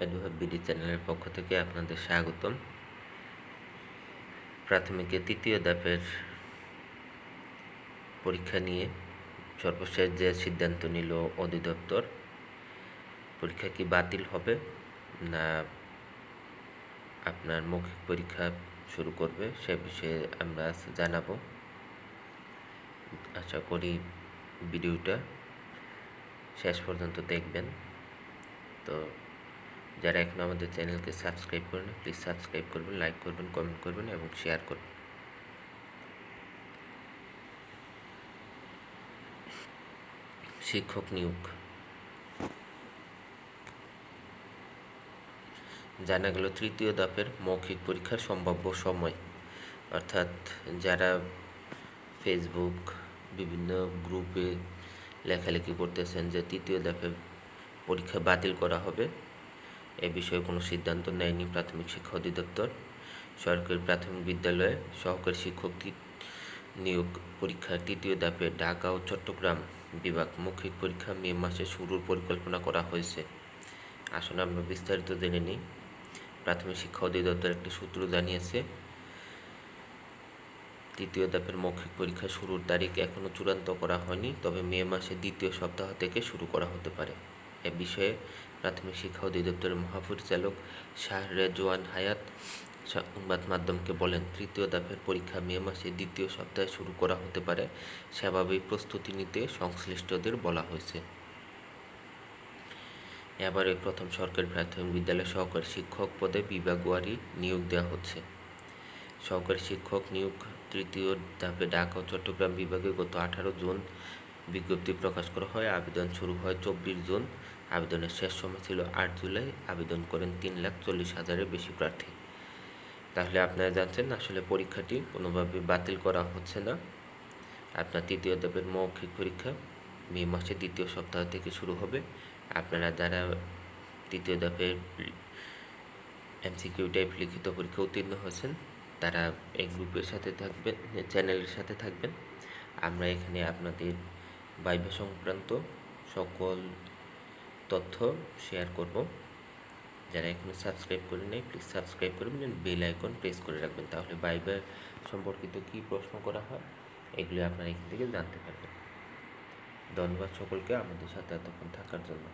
এডুহাব BD চ্যানেলের পক্ষ থেকে আপনাদের স্বাগতম। প্রাথমিকের তৃতীয় ধাপের পরীক্ষা নিয়ে সর্বশেষ যে সিদ্ধান্ত নিল অধিদপ্তর, পরীক্ষা কি বাতিল হবে না আপনার মৌখিক পরীক্ষা শুরু করবে সে বিষয়ে আমরা জানাব। আশা করি ভিডিওটা শেষ পর্যন্ত দেখবেন। তো যারা এখন আমাদের চ্যানেলকে সাবস্ক্রাইব করেন প্লিজ সাবস্ক্রাইব করবেন লাইক করবেন কমেন্ট করবেন এবং শেয়ার করবেন। শিক্ষক নিয়োগ। জানা গেল তৃতীয় ধাপের মৌখিক পরীক্ষার সম্ভাব্য সময়। অর্থাৎ যারা ফেসবুক বিভিন্ন গ্রুপে লেখালেখি করতেছেন যে তৃতীয় ধাপে পরীক্ষা বাতিল করা হবে এ বিষয়ে কোনো সিদ্ধান্ত নেয়নি প্রাথমিক শিক্ষা অধিদপ্তর। সরকারি প্রাথমিক বিদ্যালয়ে সহকারী শিক্ষক নিয়োগ পরীক্ষার তৃতীয় ধাপে ঢাকা ও চট্টগ্রাম বিভাগ মৌখিক পরীক্ষা মে মাসে শুরুর পরিকল্পনা করা হয়েছে। আসলে আমরা বিস্তারিত জেনে নিই। প্রাথমিক শিক্ষা অধিদপ্তর একটি সূত্র জানিয়েছে, তৃতীয় ধাপের মৌখিক পরীক্ষা শুরুর তারিখ এখনও চূড়ান্ত করা হয়নি, তবে মে মাসের দ্বিতীয় সপ্তাহ থেকে শুরু করা হতে পারে। এ বিষয়ে প্রাথমিক শিক্ষা অধিদপ্তরের মহাপরিচালক শাহ রেজওয়ান হায়াত সংবাদ মাধ্যমকে বলেন, তৃতীয় ধাপের পরীক্ষা মে মাসের দ্বিতীয় সপ্তাহে শুরু করা হতে পারে। সেভাবেই প্রস্তুতি নিতে সংশ্লিষ্টদের বলা হয়েছে। এবারে প্রথম সরকারি প্রাথমিক বিদ্যালয় সহকারী শিক্ষক পদে বিভাগওয়ারি নিয়োগ দেওয়া হচ্ছে। সহকারী শিক্ষক নিয়োগ তৃতীয় ধাপে ঢাকা ও চট্টগ্রাম বিভাগে গত আঠারো জুন বিজ্ঞপ্তি প্রকাশ করা হয়। আবেদন শুরু হয় চব্বিশ জুন। আবেদনের শেষ সময় ছিল আট জুলাই, আবেদন করেন তিন লাখ চল্লিশ হাজারের বেশি প্রার্থী। তাহলে আপনারা জানছেন আসলে পরীক্ষাটি কোনোভাবে বাতিল করা হচ্ছে না। আপনার তৃতীয় ধাপের মৌখিক পরীক্ষা মে মাসের দ্বিতীয় সপ্তাহ থেকে শুরু হবে। আপনারা যারা তৃতীয় ধাপের এমসিকিউ টাইপ লিখিত পরীক্ষা উত্তীর্ণ হয়েছেন, তারা এই গ্রুপের সাথে থাকবেন, চ্যানেলের সাথে থাকবেন। আমরা এখানে আপনাদের বাইবা সংক্রান্ত সকল তথ্য শেয়ার করব। যারা এখনও সাবস্ক্রাইব করে নেই প্লিজ সাবস্ক্রাইব করবেন বেল আইকন প্রেস করে রাখবেন, তাহলে বাইবেল সম্পর্কিত কি প্রশ্ন করা হয়, এগুলো আপনারা এখান থেকে জানতে পারবেন। ধন্যবাদ সকলকে আমাদের সাথে এতক্ষণ থাকার জন্য।